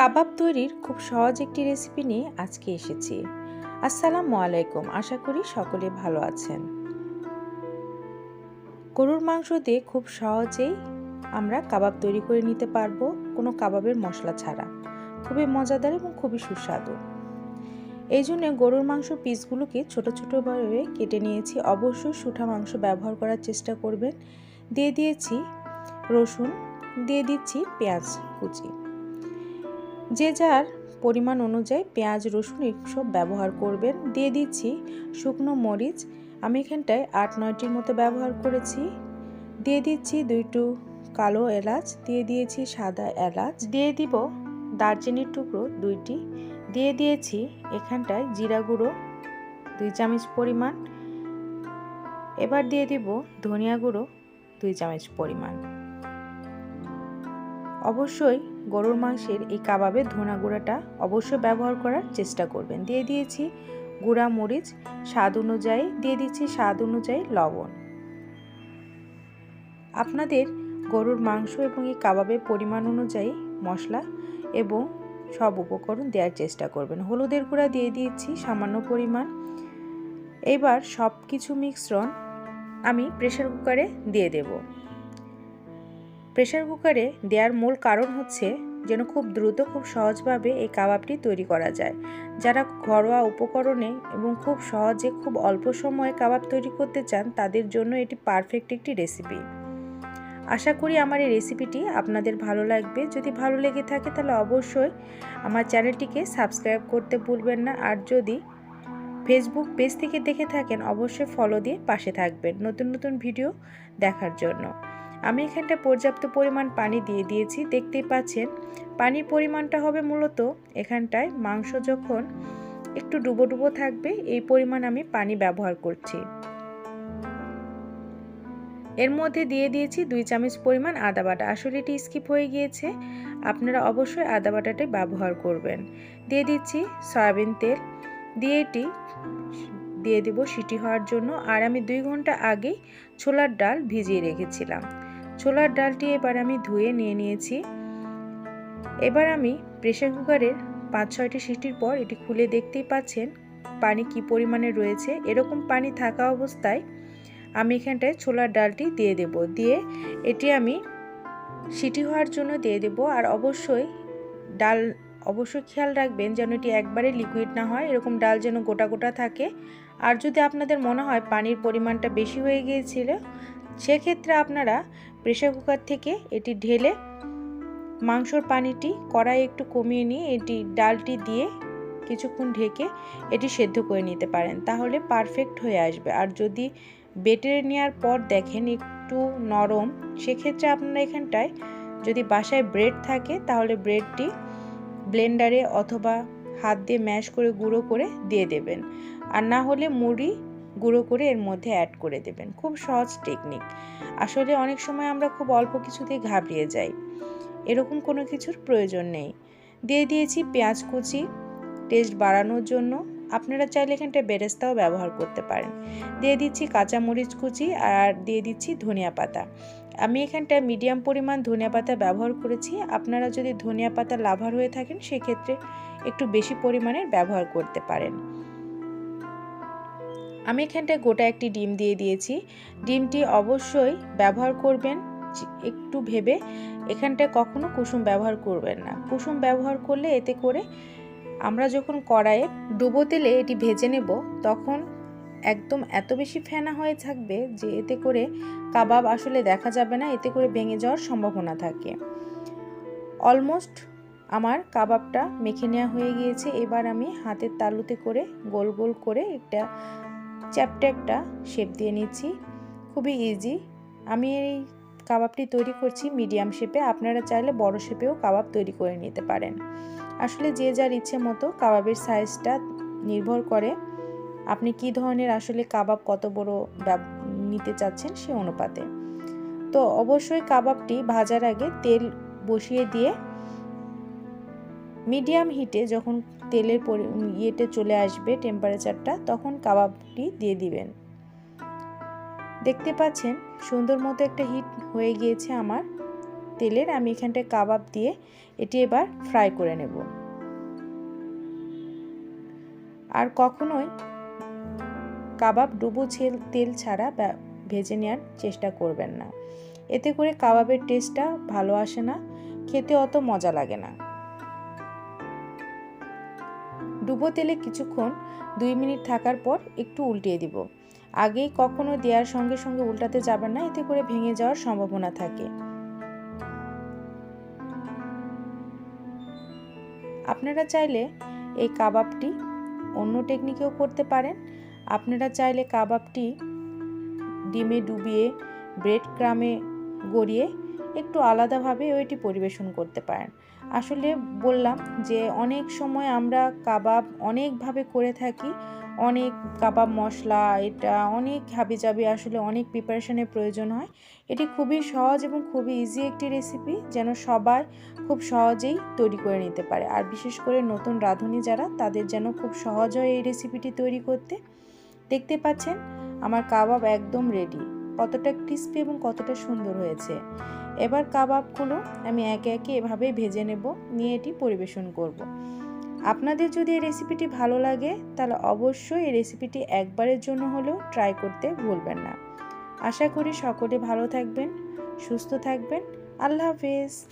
কাবাব তৈরির খুব সহজ একটি রেসিপি নিয়ে আজকে এসেছি। আসসালামু আলাইকুম, আশা করি সকলে ভালো আছেন। গরুর মাংস দিয়ে খুব সহজেই আমরা কাবাব তৈরি করে নিতে পারব, কোনো কাবাবের মশলা ছাড়া। খুবই মজাদার এবং খুবই সুস্বাদু। এই জন্য গরুর মাংস পিসগুলোকে ছোট ছোটোভাবে কেটে নিয়েছি। অবশ্যই সুঠা মাংস ব্যবহার করার চেষ্টা করবেন। দিয়ে দিয়েছি রসুন, দিয়ে দিচ্ছি পেঁয়াজ কুচি। যে যার পরিমাণ অনুযায়ী পেঁয়াজ, রসুন সব ব্যবহার করবেন। দিয়ে দিচ্ছি শুকনো মরিচ। আমি এখানটায় আট, নয়টির মতো ব্যবহার করেছি। দিয়ে দিচ্ছি দুইটু কালো এলাচ। দিয়ে দিয়েছি সাদা এলাচ। দিয়ে দিব দারচিনির টুকরো দুইটি। দিয়ে দিয়েছি এখানটায় জিরা গুঁড়ো দুই চামচ পরিমাণ। এবার দিয়ে দিব ধনিয়া গুঁড়ো দুই চামচ পরিমাণ। অবশ্যই গরুর মাংসের এই কাবাবের ধনা গুঁড়াটা অবশ্যই ব্যবহার করার চেষ্টা করবেন। দিয়ে দিয়েছি গুঁড়া মরিচ, স্বাদ অনুযায়ী, দিয়ে দিচ্ছি স্বাদ অনুযায়ী লবণ। আপনাদের গরুর মাংস এবং এই কাবাবের পরিমাণ অনুযায়ী মশলা এবং সব উপকরণ দেওয়ার চেষ্টা করবেন। হলুদের গুঁড়া দিয়ে দিয়েছি সামান্য পরিমাণ। এবার সব কিছু মিশ্রণ আমি প্রেশার কুকারে দিয়ে দেবো। প্রেশার কুকারে দেওয়ার মূল কারণ হচ্ছে যেন খুব দ্রুত, খুব সহজভাবে এই কাবাবটি তৈরি করা যায়। যারা ঘরোয়া উপকরণে এবং খুব সহজে, খুব অল্প সময়ে কাবাব তৈরি করতে চান, তাদের জন্য এটি পারফেক্ট একটি রেসিপি আশা করি আমার এই রেসিপিটি আপনাদের ভালো লাগবে। যদি ভালো লেগে থাকে, তাহলে অবশ্যই আমার চ্যানেলটিকে সাবস্ক্রাইব করতে ভুলবেন না। আর যদি ফেসবুক পেজ থেকে দেখে থাকেন, অবশ্যই ফলো দিয়ে পাশে থাকবেন। নতুন নতুন ভিডিও দেখার জন্য। আমি এখানটা পর্যাপ্ত পরিমাণ পানি দিয়ে দিয়েছি। দেখতেই পাচ্ছেন, পানির পরিমাণটা হবে মূলত এখানটায় মাংস যখন একটু ডুবো ডুবো থাকবে, এই পরিমাণ আমি পানি ব্যবহার করছি। এর মধ্যে দিয়ে দিয়েছি দুই চামচ পরিমাণ আদা বাটা। আসলে এটি স্কিপ হয়ে গিয়েছে, আপনারা অবশ্যই আদা বাটাটাই ব্যবহার করবেন। দিয়ে দিচ্ছি সয়াবিন তেল। দিয়ে এটি দিয়ে দেব সিটি হওয়ার জন্য। আর আমি দুই ঘণ্টা আগেই ছোলার ডাল ভিজিয়ে রেখেছিলাম। ছোলার ডালটি এবার আমি ধুয়ে নিয়ে নিয়েছি। এবার আমি প্রেশার কুকারের পাঁচ ছয়টি সিটির পর এটি খুলে দেখতেই পাচ্ছেন পানি কি পরিমাণে রয়েছে। এরকম পানি থাকা অবস্থায় আমি এখানটায় ছোলার ডালটি দিয়ে দেব। দিয়ে এটি আমি সিটি হওয়ার জন্য দিয়ে দেব। আর অবশ্যই ডাল, অবশ্যই খেয়াল রাখবেন যেন এটি একবারে লিকুইড না হয়। এরকম ডাল যেন গোটা গোটা থাকে। আর যদি আপনাদের মনে হয় পানির পরিমাণটা বেশি হয়ে গিয়েছিল সেক্ষেত্রে আপনারা প্রেশার কুকার থেকে এটি ঢেলে মাংসর পানিটি কড়াই একটু কমিয়ে নিয়ে এটি ডালটি দিয়ে কিছুক্ষণ ঢেকে এটি সেদ্ধ করে নিতে পারেন। তাহলে পারফেক্ট হয়ে আসবে। আর যদি বেটে নেওয়ার পর দেখেন একটু নরম, সেক্ষেত্রে আপনারা এখানটায় যদি বাসায় ব্রেড থাকে, তাহলে ব্রেডটি ব্লেন্ডারে অথবা হাত দিয়ে ম্যাশ করে, গুঁড়ো করে দিয়ে দেবেন। আর না হলে মুড়ি গুঁড়ো করে এর মধ্যে অ্যাড করে দেবেন। খুব সহজ টেকনিক আসলে অনেক সময় আমরা খুব অল্প কিছুতেই ঘাবড়িয়ে যাই। এরকম কোনো কিছুর প্রয়োজন নেই। দিয়ে দিয়েছি পেঁয়াজ কুচি। টেস্ট বাড়ানোর জন্য আপনারা চাইলে এখানটা বেরেস্তাও ব্যবহার করতে পারেন। দিয়ে দিচ্ছি কাঁচা মরিচ কুচি আর দিয়ে দিচ্ছি ধনিয়া পাতা। আমি এখানটায় মিডিয়াম পরিমাণ ধনিয়া পাতা ব্যবহার করেছি। আপনারা যদি ধনিয়া পাতা লাভার হয়ে থাকেন, সেক্ষেত্রে একটু বেশি পরিমাণের ব্যবহার করতে পারেন। আমি এখানটায় গোটা একটি ডিম দিয়ে দিয়েছি। ডিমটি অবশ্যই ব্যবহার করবেন একটু ভেবে। এখানটায় কখনো কুসুম ব্যবহার করবেন না। কুসুম ব্যবহার করলে এতে করে আমরা যখন কড়াইয়ে ডুবো তেলে এটি ভেজে নেব, তখন একদম এত বেশি ফেনা হয়ে থাকবে যে এতে করে কাবাব আসলে দেখা যাবে না, এতে করে ভেঙে যাওয়ার সম্ভাবনা থাকে। অলমোস্ট আমার কাবাবটা মেখে নেওয়া হয়ে গিয়েছে। এবার আমি হাতের তালুতে করে গোল গোল করে একটা চ্যাপটা একটা শেপ দিয়ে নিচ্ছি। খুবই ইজি আমি এই কাবাবটি তৈরি করছি মিডিয়াম শেপে আপনারা চাইলে বড় শেপেও কাবাব তৈরি করে নিতে পারেন। আসলে যে যার ইচ্ছে মতো কাবাবের সাইজটা নির্ভর করে আপনি কি ধরনের আসলে কাবাব কত বড় নিতে চাচ্ছেন সে অনুপাতে। তো অবশ্যই কাবাবটি ভাজার আগে তেল বসিয়ে দিয়ে মিডিয়াম হিটে যখন তেলের ইয়েতে চলে আসবে টেম্পারেচারটা তখন কাবাবটি দিয়ে দিবেন। দেখতে পাচ্ছেন, সুন্দর মতো একটা হিট হয়ে গিয়েছে আমার তেলের। আমি এখানটায় কাবাব দিয়ে এটি এবার ফ্রাই করে নেব। আর কখনোই কাবাব ডুবো তেল ছাড়া ভেজে নেওয়ার চেষ্টা করবেন না। এতে করে কাবাবের টেস্টটা ভালো আসে না, খেতে অত মজা লাগে না। ডুবো তেলে কিছুক্ষণ, দুই মিনিট থাকার পর একটু উল্টিয়ে দিব। আগেই কখনো দেওয়ার সঙ্গে সঙ্গে উল্টাতে যাবেন না, এতে করে ভেঙে যাওয়ার সম্ভাবনা থাকে। আপনারা চাইলে এই কাবাবটি অন্য টেকনিকেও করতে পারেন। আপনারা চাইলে কাবাবটি ডিমে ডুবিয়ে, ব্রেড ক্রামে গড়িয়ে একটু আলাদাভাবে ওইটি পরিবেশন করতে পারেন। আসলে বললাম যে অনেক সময় আমরা কাবাব অনেকভাবে করে থাকি। অনেক কাবাব মশলা, এটা অনেক হাবিজাবি, আসলে অনেক প্রিপারেশনের প্রয়োজন হয়। এটি খুবই সহজ এবং খুবই ইজি একটি রেসিপি যেন সবাই খুব সহজেই তৈরি করে নিতে পারে। আর বিশেষ করে নতুন রাঁধুনি যারা, তাদের যেন খুব সহজ হয় এই রেসিপিটি তৈরি করতে। দেখতে পাচ্ছেন, আমার কাবাব একদম রেডি কতটা ক্রিস্পি এবং কতটা সুন্দর হয়েছে। এবার কাবাবগুলো আমি একে একে এভাবে ভেজে নেব, নিয়ে এটি পরিবেশন করব। আপনাদের যদি এই রেসিপিটি ভালো লাগে, তাহলে অবশ্যই এই রেসিপিটি একবারের জন্য হলেও ট্রাই করতে ভুলবেন না। আশা করি সকলে ভালো থাকবেন, সুস্থ থাকবেন। আল্লাহ হাফেজ।